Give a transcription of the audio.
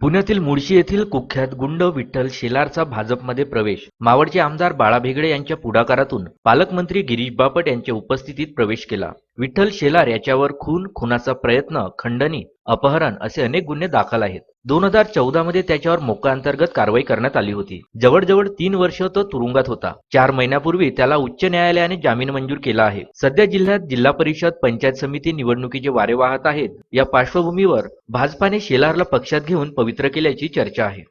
पुण्यातील मुळशी येथील कुख्यात गुंड विठ्ठल शेलारचा भाजपमध्ये प्रवेश. मावळचे आमदार बाळा भेगडे यांच्या पुढाकारातून पालकमंत्री गिरीश बापट यांच्या उपस्थितीत प्रवेश केला. विठ्ठल शेलार याच्यावर खून खुनाचा प्रयत्न खंडणी अपहरण असे अनेक गुन्हे दाखल आहेत. दोन हजार चौदा मध्ये त्याच्यावर मोका अंतर्गत कारवाई करण्यात आली होती. जवळजवळ तीन वर्ष तो तुरुंगात होता. चार महिन्यापूर्वी त्याला उच्च न्यायालयाने जामीन मंजूर केला आहे. सध्या जिल्ह्यात जिल्हा परिषद पंचायत समिती निवडणुकीचे वारे वाहत आहेत. या पार्श्वभूमीवर भाजपाने शेलारला पक्षात घेऊन पवित्र केल्याची चर्चा आहे.